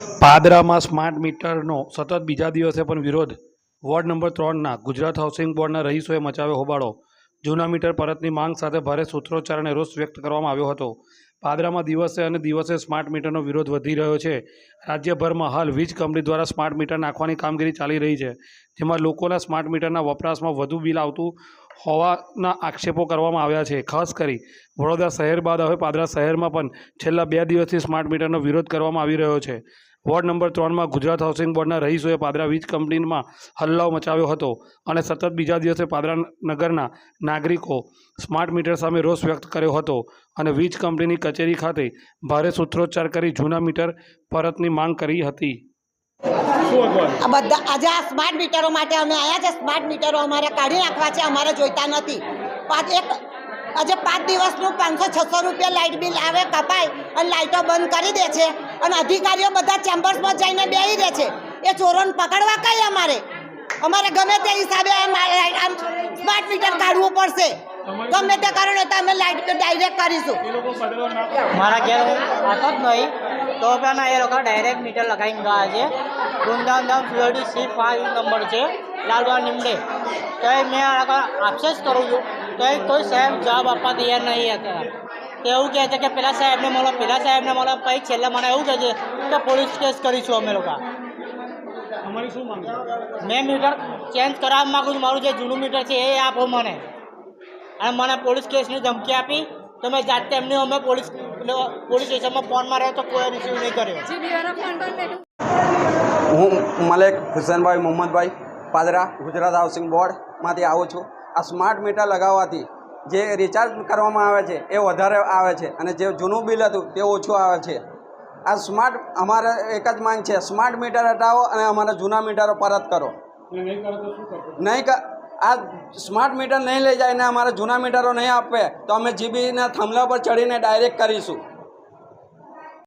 પાદરામાં smart મીટરનો સતત બીજા દિવસે પણ વિરોધ. વોર્ડ નંબર ત્રણના ગુજરાત હાઉસિંગ બોર્ડના રહીશોએ મચાવ્યો હોબાળો. જૂના મીટર પરતની માંગ સાથે ભારે સૂત્રોચ્ચાર અને રોષ વ્યક્ત કરવામાં આવ્યો હતો. પાદરામાં દિવસે અને દિવસે સ્માર્ટ મીટરનો વિરોધ વધી રહ્યો છે. રાજ્યભરમાં હાલ વીજ કંપની દ્વારા સ્માર્ટ મીટર નાખવાની કામગીરી ચાલી રહી છે. જેમાં લોકોના સ્માર્ટ મીટરના વપરાશમાં વધુ બિલ આવતું હોવાના આક્ષેપો કરવામાં આવ્યા છે. ખાસ કરી વડોદરા શહેર બાદ હવે પાદરા શહેરમાં પણ છેલ્લા બે દિવસથી સ્માર્ટ મીટરનો વિરોધ કરવામાં આવી રહ્યો છે. વોર્ડ નંબર ત્રણમાં ગુજરાત હાઉસિંગ બોર્ડના રહીશોએ પાદરા વીજ કંપનીમાં હલ્લાઓ મચાવ્યો હતો અને સતત બીજા દિવસે પાદરા નગરના નાગરિકો સ્માર્ટ મીટર સામે રોષ વ્યક્ત કર્યો હતો અને વીજ કંપનીની કચેરી ખાતે ભારે સૂત્રોચ્ચાર કરી જૂના મીટર પરતની માંગ કરી હતી. આ બધા આજે આ સ્માર્ટ મીટરો માટે અમે આવ્યા છે. સ્માર્ટ મીટરો અમારે કાઢી નાખવા છે અમારે જોઈતા નથી. પાંચ એક આજે પાંચ દિવસનું પાંચસો છસો રૂપિયા લાઇટ બિલ આવે કપાય અને લાઇટો બંધ કરી દે છે અને અધિકારીઓ બધા ચેમ્બર્સમાં જઈને બેસી રહે છે. એ ચોરોને પકડવા કઈ અમારે? અમારે ગમે તે હિસાબે આમ આમ સ્માર્ટ મીટર કાઢવું પડશે. ગમે તે કારણે તો અમે લાઇટ ડાયરેક્ટ કરીશું. મારા ઘેર આતો જ નહીં. તો પણ એ લોકો ડાયરેક્ટ મીટર લગાવીને ગયા છે. વૃંદાવન ધામ સુરડી સી ફાઈવ નંબર છે. લાલવા નિમડે તો એ મેં આ લોકો જ કરું છું. તો એ કોઈ સાહેબ જવાબ આપવા તૈયાર નહીં હતા. તો એવું કહે છે કે પેલા સાહેબને મળો પેલા સાહેબને મળો. પછી છેલ્લે મને એવું કહે છે કે પોલીસ કેસ કરીશું અમે લોકો. મેં મીટર ચેન્જ કરાવવા માગું છું. મારું જે જૂનું મીટર છે એ આપો મને. અને મને પોલીસ કેસની ધમકી આપી. તો મેં જાતે એમને અમે પોલીસ પોલીસ સ્ટેશનમાં ફોન માર્યો તો કોઈ રિસીવ નહીં કર્યો હું મલેક હુસેનભાઈ મોહમ્મદભાઈ પાદરા ગુજરાત હાઉસિંગ બોર્ડમાંથી આવું છું. આ સ્માર્ટ મીટર લગાવવાથી જે રિચાર્જ કરવામાં આવે છે એ વધારે આવે છે અને જે જૂનું બિલ હતું તે ઓછું આવે છે. આ સ્માર્ટ અમારે એક જ માંગ છે સ્માર્ટ મીટર હટાવો અને અમારા જૂના મીટરો પરત કરો. નહીં ક આ સ્માર્ટ મીટર નહીં લઈ જાય ને અમારા જૂના મીટરો નહીં આપે, તો અમે જીબીના થાંભલા પર ચડીને ડાયરેક્ટ કરીશું.